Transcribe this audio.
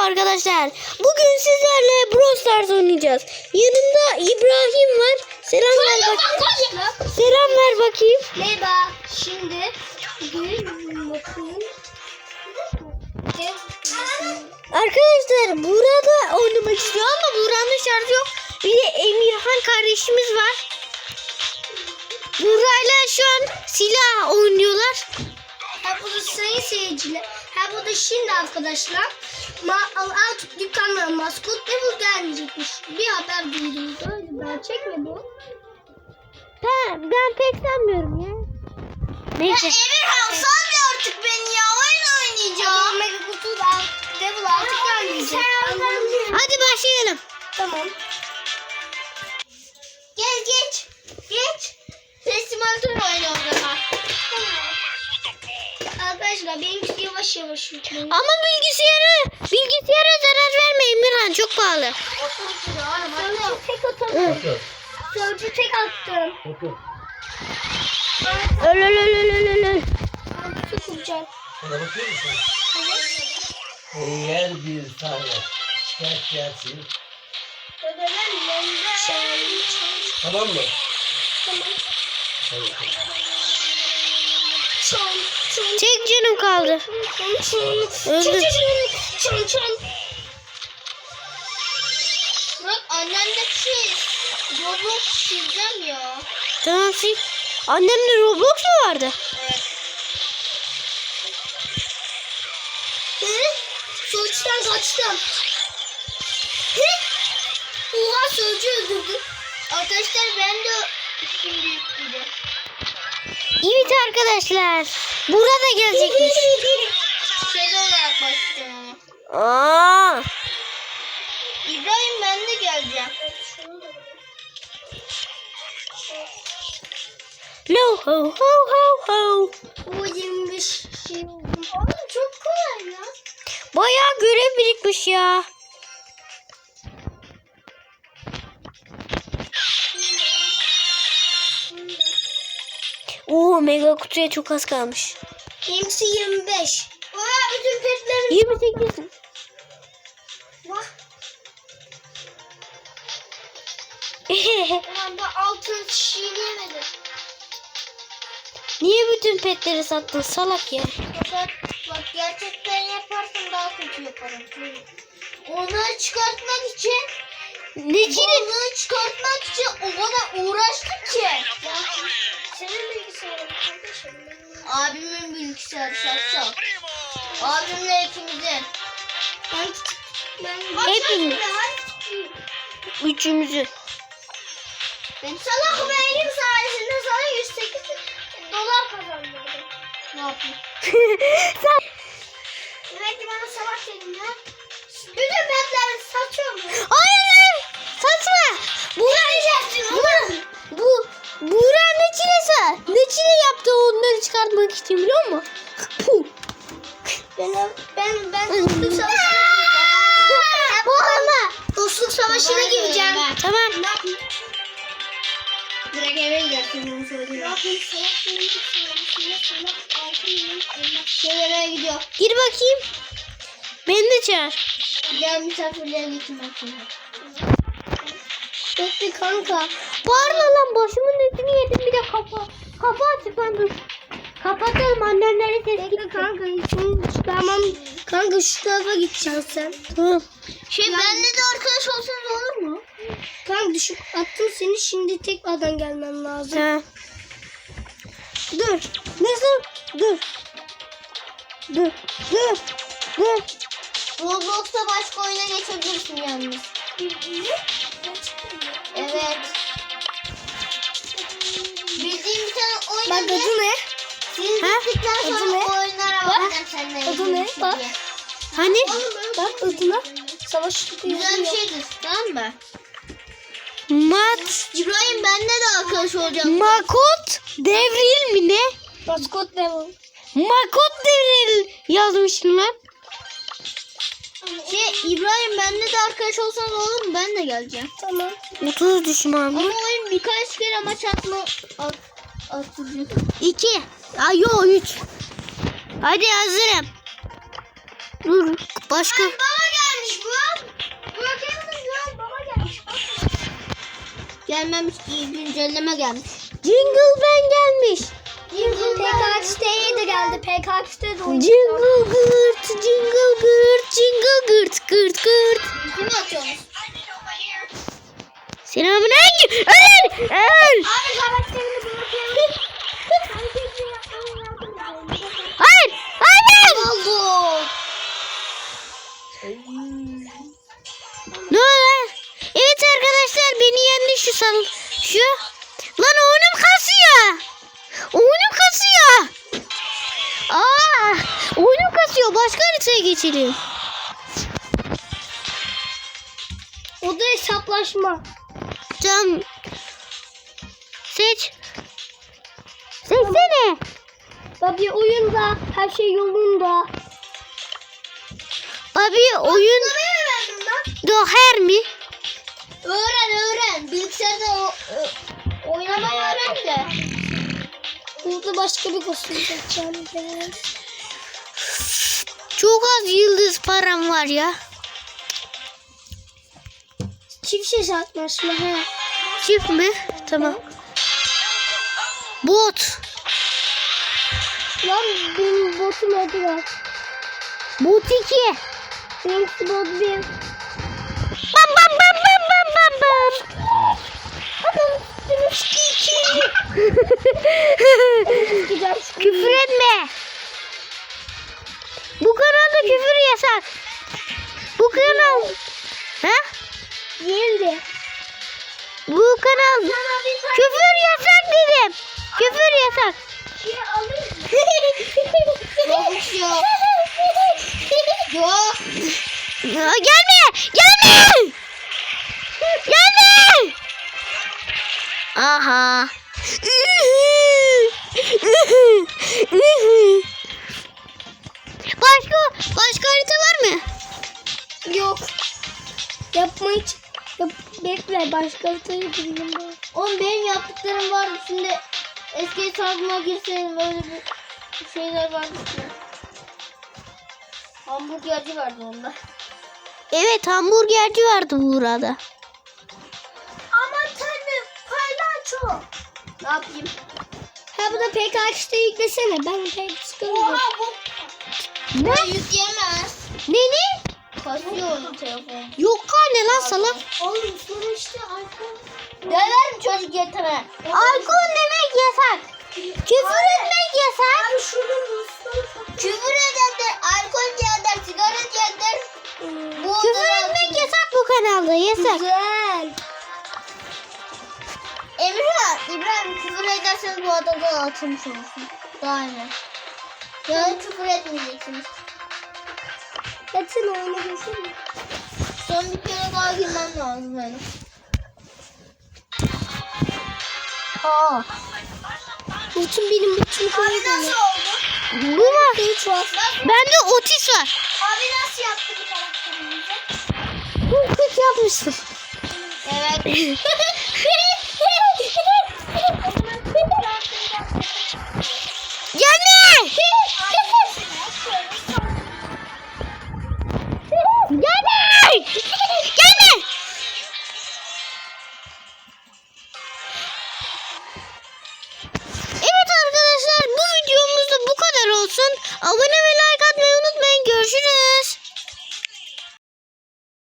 arkadaşlar. Bugün sizlerle Brawl Stars oynayacağız. Yanımda İbrahim var. Selam ver bakayım. Selam ver bakayım. Merhaba. Şimdi. Arkadaşlar burada oynamak istiyor ama Buğra'nın şarjı yok. Bir de Emirhan kardeşimiz var. Buğra'yla şu an silah oynuyorlar. Ha bu da sayın seyirciler. Ha bu da şimdi arkadaşlar. Ma alt dükkanlara maskot level gelmeyecekmiş. Bir haber duydum. Öyle gerçek mi bu? Ben, ben pek sanmıyorum ya. Neyse. Emirhan sanmıyor artık beni ya. Oyun oynayacağım. Mega kutu da level artık gelmeyecek. Hadi başlayalım. Tamam. Gel geç. Geç. Festivalatör oyna o zaman. Arkadaşlar benimkisi yavaş yavaş yürüyor. Ama bilgisayarı bilgisayara zarar verme Emirhan çok pahalı. Sözcü tek attım. Öl öl öl öl öl öl, öl. Çok kuracak. Bana bakıyor musun? Eğer bir tane şikayet gelsin, tamam mı? Tamam. Tek canım kaldı. Öldü. Çın çın. Bak annen de şey Roblox çizeceğim ya. Tamam sil. Annemde Roblox mu vardı? Hı? Sonuçtan kaçtım. Hı? Oha sözcü öldürdüm. Arkadaşlar ben de şimdi yükleyeceğim. Evet arkadaşlar. Burada gelecekmiş. Şey olarak başlıyorum. Aa. İbrahim ben de geleceğim. Lo ho ho ho ho. O 25 şey oldum. Oğlum çok kolay ya. Bayağı görev birikmiş ya. Oo mega kutuya çok az kalmış. Benimkisi 25. Oha bütün petlerim 28. Vah. Ulan da altın çiğneyemedim. Niye bütün petleri sattın salak ya? Fakat bak gerçekten yaparsam daha kötü yaparım. Onları çıkartmak için Necine? Onları çıkartmak için o kadar uğraştık ki. Senin. Abimin bilgisayarı şapşal. Abimle ikimizin. Ben ben Hepimiz. Üçümüzü. Ben salak benim sayesinde sana 108 dolar kazandırdım. Ne yapayım? Sen... Demek ki bana salak dedin ha. Bütün petleri saçıyor mu? Hayır lan! Saçma! Buğra, bu, bu, Buğra çıkartmak için biliyor musun? Puh. Ben ben ben dostluk savaşına Bağırma. Dostluk savaşına gireceğim. Tamam. Ne yapayım? Direkt eve gidersin. Şeylere gidiyor. Gir bakayım. Beni de çağır. Gel misafirliğe getirmek için. Bekle kanka. Bağırma lan başımın etini yedim bir de kafa. Kafa açık lan dur. Kapatalım annemlerin sesi Bekle gitti. kanka hiç çıkarmam. Kanka şu tarafa gideceksin sen. Tamam. Şey benle de arkadaş olsanız olur mu? Kanka düşün. Attım seni şimdi tekrardan gelmen lazım. Tamam. Dur. Nasıl? Dur. Dur. Dur. Dur. Roblox'ta başka oyuna geçebilirsin yalnız. Evet. Bildiğim bir tane oyun Bak adı ne? Siz Ha? bittikten Adı sonra ne? o oyunlara Bak. bakacağım seninle. Adı ne? şey Bak. diye. Hani? Bak adına. Savaş şey Güzel bir şeydir. Tamam mı? Mat. İbrahim benle de arkadaş olacağım. Makot devril mi ne? Maskot level. Makot devril yazmışım lan. Şey İbrahim benle de arkadaş olsan olur mu? Ben de geleceğim. Tamam. 30 düşman Ama oyun birkaç kere maç atma at, İki. Ay yok üç. Hadi hazırım. Dur. Başka. Ay, baba gelmiş bu. Bırakayım gelmiş. Gelmemiş ki güncelleme gelmiş. Jingle ben gelmiş. Jingle PKX'teye de geldi. PKX'te de oynadı. Jingle gırt, jingle gırt, jingle gırt, gırt gırt. Kim atıyormuş? Selamünaleyküm. Ölen! Haritaya geçelim. O da hesaplaşma. Cam. Seç. Seçsene. Tabii oyunda her şey yolunda. Abi oyun doher mi? Öğren öğren. Bilgisayarda o, ö- oynamayı öğren de. Burada başka bir kostüm seçeceğim. Çok az yıldız param var ya. Çift hesaplaşma he. Çift mi? Tamam. Bot. Lan benim botum adı var. Bot 2. Benimkisi bot bir. Bam bam bam bam bam bam bam. Güzel. küfür etme. Kanalda küfür yasak. Bu kanal. Ha? Değildi. Bu kanal küfür yasak dedim. Küfür yasak. Yok yok. Yok. Aa, Gelme! Gelme! Gelme! Aha. Başka harita var mı? Yok. Yapma hiç. Yap, bekle başka bilmiyorum ben. Oğlum benim yaptıklarım var. Şimdi eski hesabıma girseydim öyle bir şeyler vardı. Hamburgerci vardı onda. Evet hamburgerci vardı burada. Aman tanrım paylaşo. Ne yapayım? Ha bu da PKX'de yüklesene. Ben PKX'de Ne? Yükleyemez. Ne ne? Kasıyor onun telefonu. Yok ne lan salak. Oğlum sonra işte iPhone. Döverim çocuk yetene. Alkol demek yasak. Küfür etmek yasak. Abi şunun Küfür edenler, alkol diyenler, sigara diyenler. Bu Küfür etmek yasak bu kanalda yasak. Güzel. Emirhan, İbrahim küfür ederseniz bu adadan atılmış olursun. Daha ne? Yani küfür etmeyeceksiniz. Hepsini oyuna geçelim. Son bir kere daha girmem lazım benim. Aa. Bütün benim bütün Abi nasıl oldu? Bu var. Hiç var. Bende otis var. Abi nasıl yaptı bu karakterimizi? Bu kötü yapmıştır. Evet.